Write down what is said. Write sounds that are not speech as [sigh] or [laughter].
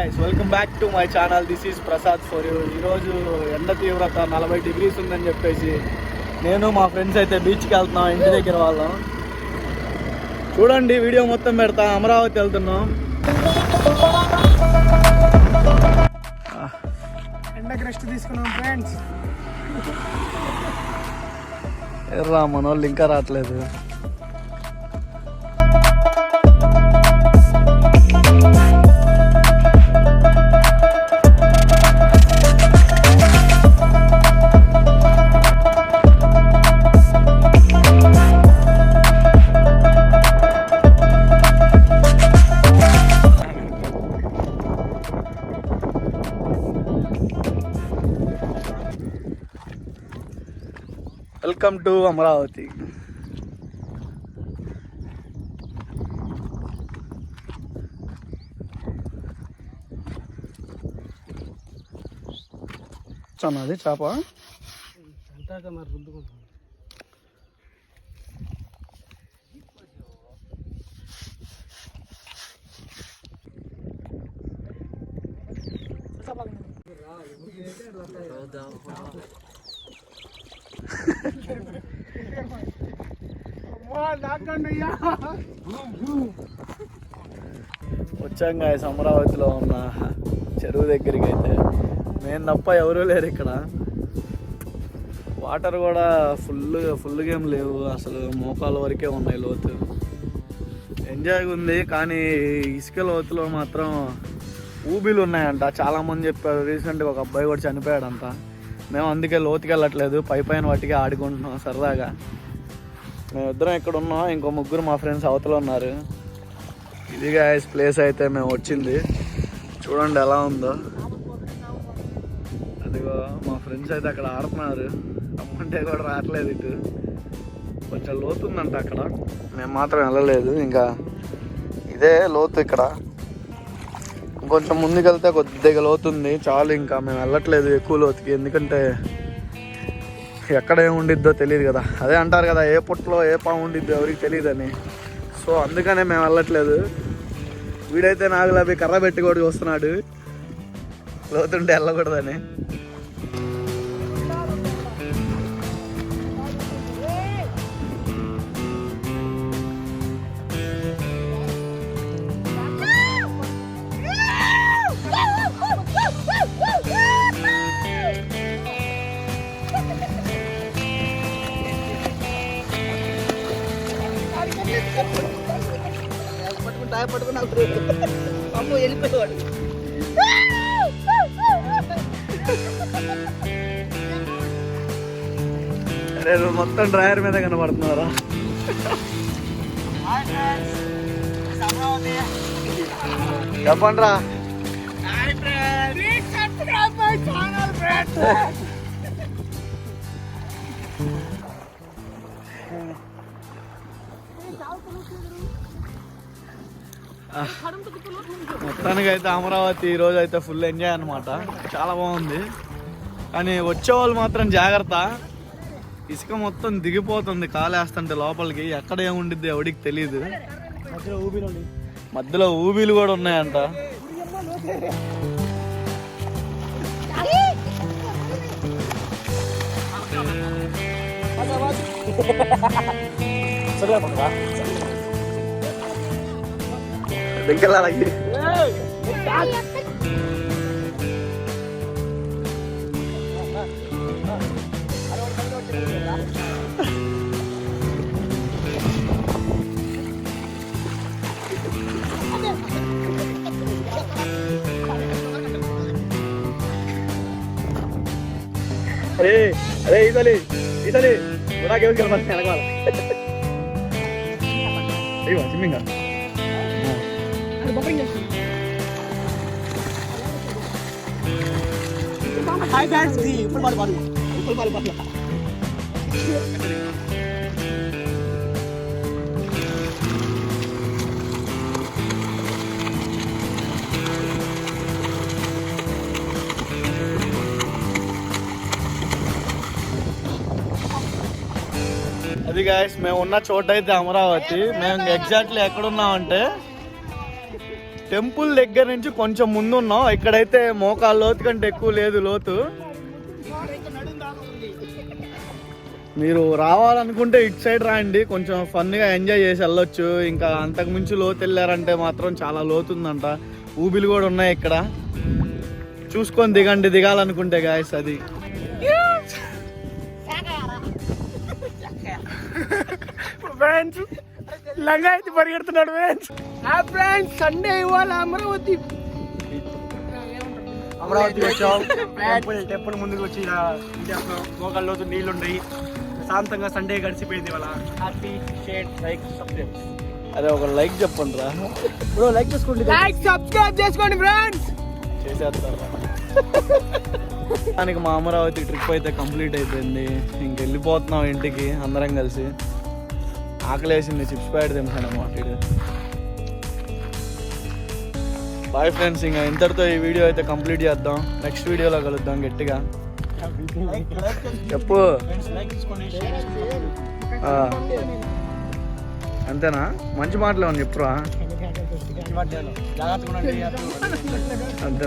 Guys welcome back to my channel this is Prasad for you ఈరోజు ఎండ తీవ్రత నలభై డిగ్రీస్ ఉందని చెప్పేసి నేను మా ఫ్రెండ్స్ అయితే బీచ్కి వెళ్తున్నాం ఇంటి దగ్గర వాళ్ళం. చూడండి వీడియో మొత్తం పెడతా అమరావతి వెళ్తున్నాం. ఎండకి రెస్ట్ తీసుకున్నాం ఫ్రెండ్స్ ఎర్రా మన వాళ్ళు ఇంకా రావట్లేదు. వెల్కమ్ టు అమరావతి అది చేప? వచ్చాం గాయస్ అమరావతిలో ఉన్న చెరువు దగ్గరికి అయితే. మేము తప్ప ఎవరూ లేరు ఇక్కడ. వాటర్ కూడా ఫుల్ ఫుల్గా ఏం లేవు. అసలు మోకాల వరకే ఉన్నాయి లోతు. ఎంజాయ్గా ఉంది కానీ ఇసుక లోతులో మాత్రం ఊబీలు ఉన్నాయంట. చాలామంది చెప్పారు రీసెంట్గా ఒక అబ్బాయి కూడా చనిపోయాడంట. మేము అందుకే లోతుకి వెళ్ళట్లేదు పై పైన వాటికి ఆడుకుంటున్నాం సరదాగా. మేము ఇద్దరం ఇక్కడ ఉన్నాం ఇంకో ముగ్గురు మా ఫ్రెండ్స్ అవతల ఉన్నారు. ఇది ప్లేస్ అయితే మేము వచ్చింది. చూడండి ఎలా ఉందో. అదిగో మా ఫ్రెండ్స్ అయితే అక్కడ ఆడుతున్నారు. రమ్మంటే కూడా రావట్లేదు ఇటు. కొంచెం లోతు ఉందంట అక్కడ. మేము మాత్రం వెళ్ళలేదు ఇంకా ఇదే లోతు ఇక్కడ. కొంచెం ముందుకెళ్తే కొద్దిగా లోతుంది. చాలు ఇంకా మేము వెళ్ళట్లేదు ఎక్కువ లోతుకి. ఎందుకంటే ఎక్కడ ఏమి ఉండిద్దో తెలియదు కదా. అదే అంటారు కదా ఏ పుట్టలో ఏ పాము ఉండిద్దో ఎవరికి తెలియదని సో అందుకనే మేము వెళ్ళట్లేదు. వీడైతే నాగులాబి కర్ర పెట్టి కూడా చూస్తున్నాడు. లోతుంటే వెళ్ళకూడదని. పట్టుకుంటా పట్టుకున్నా అమ్మ వెళ్ళిపోయేవాడు. నువ్వు మొత్తం డ్రైవర్ మీద కనబడుతున్నారా చెప్పండి రా మొత్తానికి అయితే అమరావతి ఈ రోజు అయితే ఫుల్ ఎంజాయ్ అనమాట చాలా బాగుంది. కానీ వచ్చే వాళ్ళు మాత్రం జాగ్రత్త. ఇసుక మొత్తం దిగిపోతుంది కాలేస్తుంటే లోపలికి. ఎక్కడ ఏముండిద్ది ఎవడికి తెలియదు మధ్యలో మధ్యలో ఊబీలు కూడా ఉన్నాయంట. దగ్గర అలాగే అరే అరే ఈతలి ఈతలి నాకేం కలపండి వెనకాల అయ్యో స్విమ్మింగ్ హాయ్ ఫ్రెండ్స్ ఇప్పుడు పాడు పాడు ఇప్పుడు పాడు పాడు అది గాయస్ మేము ఉన్న చోట అయితే అమరావతి. మేము ఎగ్జాక్ట్లీ ఎక్కడున్నామంటే టెంపుల్ దగ్గర నుంచి కొంచెం ముందు ఉన్నాం ఇక్కడైతే మోకాల లోతు కంటే ఎక్కువ లేదు లోతు. మీరు రావాలనుకుంటే ఇటు సైడ్ రాండి. కొంచెం ఫన్గా ఎంజాయ్ చేసి వెళ్ళొచ్చు. ఇంకా అంతకు మించి లోతు వెళ్ళారంటే మాత్రం చాలా లోతు ఉందంట. ఊబిలు కూడా ఉన్నాయి ఇక్కడ. చూసుకొని దిగండి. దిగాలనుకుంటే గాయస్ అది. ఫ్రెండ్స్ [laughs] లంగా అయితే పరిగెడుతున్నాడు ఫ్రెండ్స్. ఆ ఫ్రెండ్స్ సండే ఇవాళ అమరావతి. అమరావతి వచ్చాం. [laughs] టెంపుల్ టెంపుల్ ముందుకు వచ్చి మోకాల్లో నీళ్ళు ఉన్నాయి ప్రశాంతంగా సండే గడిచిపోయింది ఇవాళ. హ్యాపీ షేర్ లైక్ సబ్స్క్రైబ్ అరే ఒక లైక్ చెప్పండి రా. బ్రో లైక్ చేసుకోండి. లైక్ సబ్స్క్రైబ్ చేసుకోండి ఫ్రెండ్స్. చేసేస్తారు? దానికి మా అమరావతి ట్రిప్ అయితే కంప్లీట్ అయిపోయింది. ఇంక వెళ్ళిపోతున్నాం ఇంటికి అందరం కలిసి. ఆకలేసింది చిప్స్ ప్యాడ్ తింటాను అన్నమాట బాయ్ ఫ్రెండ్స్ ఇంకా ఇంతటితో ఈ వీడియో అయితే కంప్లీట్ చేద్దాం. నెక్స్ట్ వీడియోలో కలుద్దాం గట్టిగా. చెప్పు. అంతేనా? మంచి మాటలు అని చెప్పురా. [laughs] అంతే.